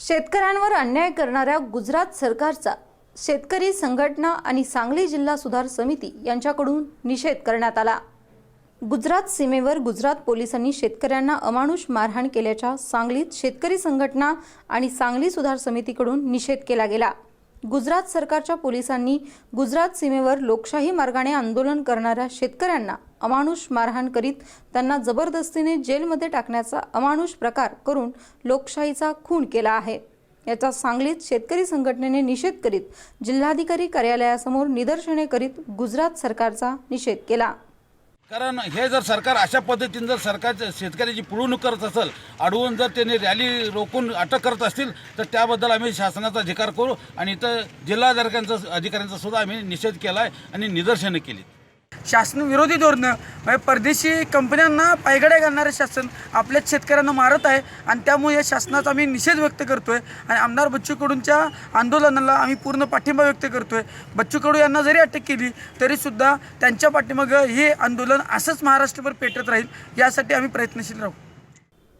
शेतकऱ्यांवर अन्याय करणाऱ्या गुजरात सरकारचा शेतकरी संघटना आणि सांगली जिल्हा सुधार समिती यांच्याकडून निषेध करण्यात आला. गुजरात सीमेवर गुजरात पोलिसांनी शेतकऱ्यांना अमानुष मारहाण केल्याच्या सांगलीत शेतकरी संघटना आणि सांगली सुधार समितीकडून निषेध केला गेला. गुजरात सरकारच्या पोलिसांनी गुजरात सीमेवर लोकशाही मार्गाने आंदोलन करणाऱ्या शेतकऱ्यांना अमानुष मारहाण करीत त्यांना जबरदस्तीने जेलमध्ये टाकण्याचा अमानुष प्रकार करून लोकशाहीचा खून केला आहे. याचा सांगलीत शेतकरी संघटनेने निषेध करीत जिल्हाधिकारी कार्यालयासमोर निदर्शने करीत गुजरात सरकारचा निषेध केला. कारण हे जर सरकार अशा पद्धतीने जर सरकारच्या शेतकऱ्याची पिळवणूक करत असेल अडवून जर त्यांनी रॅली रोखून अटक करत असतील तर त्याबद्दल आम्ही शासनाचा अधिकार करू आणि इथं जिल्हाधिकाऱ्यांचा अधिकाऱ्यांचा सुद्धा आम्ही निषेध केला आहे आणि निदर्शनं केली शासन विरोधी धोरणं म्हणजे परदेशी कंपन्यांना पायगड्या घालणारे शासन आपल्याच शेतकऱ्यांना मारत आहे. आणि त्यामुळे या शासनाचा आम्ही निषेध व्यक्त करतो आहे आणि आमदार बच्चू कडूंच्या आंदोलनाला आम्ही पूर्ण पाठिंबा व्यक्त करतो आहे बच्चू कडू यांना जरी अटक केली तरीसुद्धा त्यांच्या पाठीमागं हे आंदोलन असंच महाराष्ट्रभर पेटत राहील यासाठी आम्ही प्रयत्नशील राहू.